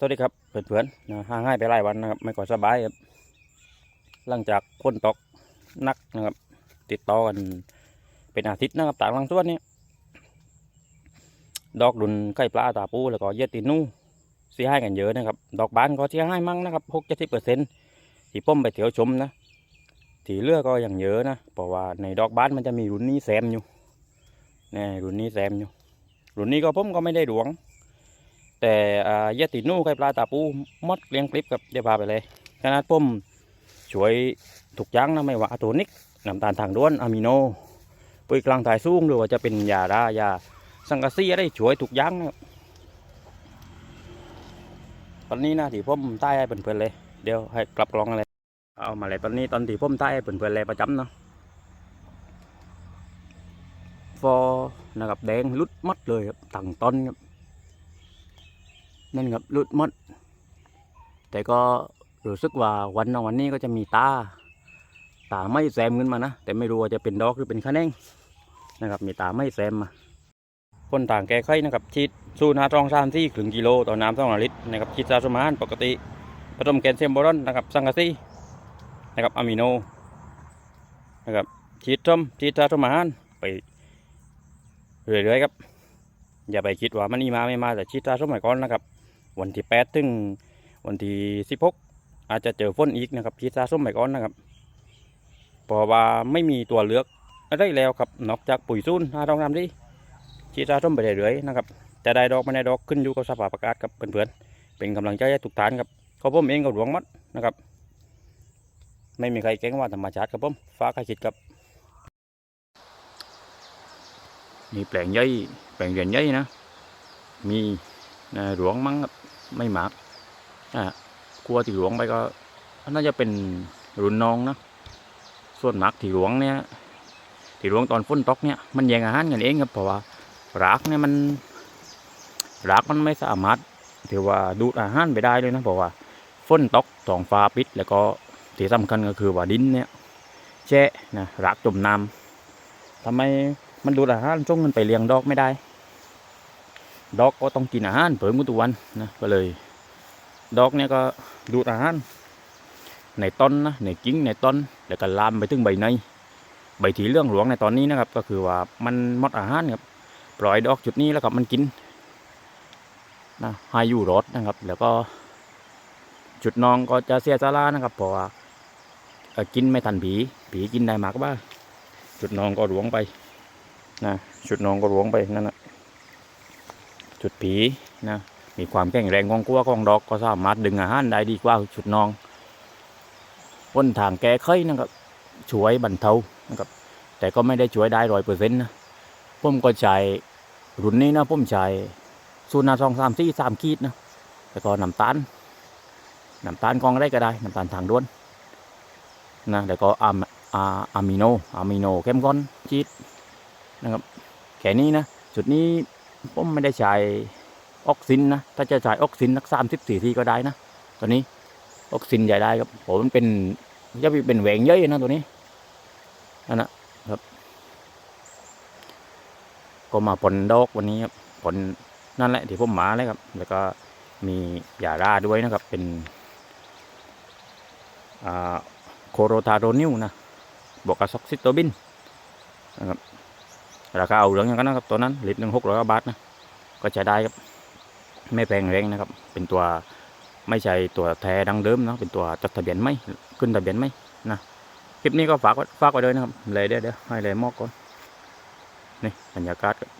สวัสดีครับเพื่อนๆนะห่างหายไปหลายวันนะครับไม่ก่อยสบายครับ หลังจากฝนตกนักนะครับ ติดต่อกันเป็นอาทิตย์นะครับต่างลังสวนนี้ดอกดุนไข่ปลาตาปูแล้วก็เยตินูเสียหายกันเยอะนะครับ ดอกบานก็เสียหายมั่งนะครับหกเจ็ดสิบเปอร์เซ็นต์ที่ป้มไปเที่ยวชมนะที่เลือกก็อย่างเยอะนะเพราะว่าในดอกบานมันจะมีรุ่นนี้แซมอยู่นี่รุ่นนี้แซมอยู่รุ่นนี้ก็ผมก็ไม่ได้หลวง แต่อ่าเยตินูไข่ปลาตาปูมดเลี้ยงคลิปกับเดี๋ยวพาไปเลยขนาดผมช่วยถูกยั้งนะไม่ว่าอะโทนิกน้ำตาลทางด้วนอะมิโนปุ๋ยกลางถ่ายสูงหรือว่าจะเป็นยาดายาสังกะสีอะไรช่วยถูกยั้งนะตอนนี้นะที่ผมใต้ให้เพื่อนๆเลย เดี๋ยวให้กลับกลองอะไรเอามาเลยตอนนี้ตอนที่ผมใต้ให้เพื่อนๆเลยประจำเนาะฟอนะครับแดงลุดมัดเลยครับตั้งต้นครับ นั่นครับหลุดหมด แต่ก็รู้สึกว่าวันนองวันนี้ก็จะมีตา ตาไม่แซมขึ้นมานะ แต่ไม่รู้ว่าจะเป็นดอกหรือเป็นคะแนงนะครับ มีตาไม่แซมมาคนต่างแก้ไขนะครับชีดสูนาตรองสามที่ครึ่งกิโลต่อน้ำสองลิตรนะครับชีดซาสมานปกติผสมแกนเซียมโบรอนนะครับสังกะสีนะครับอะมิโนนะครับชีดส้มชีดซาสมานไปเรื่อยๆครับอย่าไปคิดว่ามันนี่มาไม่มาแต่ชีดซาสมัยก่อนนะครับ วันที่แปดถึงวันที่สิบหกอาจจะเจอฝนอีกนะครับชีดซาส้มไปก่อนนะครับเพราะว่าไม่มีตัวเลือกอะไรแล้วครับนอกจากปุ๋ยซุนห้าต้องทำดีชีดซาส้มไปเรื่อยๆนะครับจะได้ดอกไม่ได้ดอกขึ้นอยู่กับสภาพอากาศครับเพื่อนๆเป็นกำลังใจให้ทุกท่านครับเขาผมเองก็หลวงมัดนะครับ ไม่มีใครเก่งว่าธรรมชาติครับผมฟ้าใครคิดครับนี่แปลงใหญ่แปลงเรียนใหญ่นะ มี หลวงมั้งไม่หมากอะกลัวที่หลวงไปก็น่าจะเป็นรุ่นน้องนะส่วนหมากที่หลวงเนี่ยที่หลวงตอนฝนตกเนี่ยมันแย่งอาหารกันเองครับเพราะว่ารากเนี่ยมันรากมันไม่สามารถถือว่าดูดอาหารไปได้เลยนะเพราะว่าฝนตกท้องฟ้าปิด แล้วก็ที่สำคัญก็คือว่าดินเนี่ยแช่นะรากจมน้ำทำไมมันดูดอาหารจงมันไปเลี้ยงดอกไม่ได้ ด็อกก็ต้องกินอาหารเพิ่มทุกวันนะก็เลยด็อกเนี่ยก็ดูดอาหารในต้นนะในกิ่งในต้นแล้วก็ลามไปถึงใบในใบถีเรื่องหลวงในตอนนี้นะครับ ก็คือว่ามันมดอาหารครับปล่อยดอกจุดนี้แล้วกับมันกินนะให้อยู่รอดนะครับ แล้วก็จุดน้องก็จะเสียสารานะครับเพราะว่ากินไม่ทันผีผีกินได้มากบ้างจุดน้องก็หลวงไปนะจุดน้องก็หลวงไปนั่นนะ จุดผีนะมีความแข็งแรงของกัวของดอกก็สามารถดึงอาหารได้ดีกว่าจุดนองพ้นทางแก้ไขนะครับช่วยบรรเทานะครับแต่ก็ไม่ได้ช่วยได้ร้อยเปอร์เซ็นต์นะผมก็ใช้รุ่นนี้นะผมใช้สูนาสองสามสี่สามขีดนะแล้วก็น้ำตาลน้ำตาลกองอะไรก็ได้น้ำตาลทางด้วนนะแล้วก็อะอะอะมิโนอะมิโนเข้มข้นชีดนะครับแค่นี้นะจุดนี้ ผมไม่ได้ใช้ออกซินนะถ้าจะใช้ออกซินสักสามสิบสี่ทีก็ได้นะตัวนี้ออกซินใหญ่ได้ครับผมมันเป็นจะเป็นแหวงเยอะนะตัวนี้นั่นนะครับ ก็มาผลดอกวันนี้ครับผลนั่นแหละที่ผมหมาเลยครับ แล้วก็มียาราด้วยนะครับ เป็นอ่าโคโรทาโรนิวนะบวกกับซ็อกซิโตบินนะครับ ราคาเอาเหลืองอย่างนั้นครับตัวนั้นลิตรหนึ่งหกร้อยบาทนะก็ใช้ได้ครับ ไม่แพงแรงนะครับ เป็นตัวไม่ใช่ตัวแท้ดังเดิมนะเป็นตัวจดทะเบียนไม่ขึ้นทะเบียนไม่นะคลิปนี้ก็ฝากไว้ฝากไว้เลยนะครับเลยเดี๋ยวเดี๋ยวให้เลยมอกก่อนนี่บรรยากาศครับ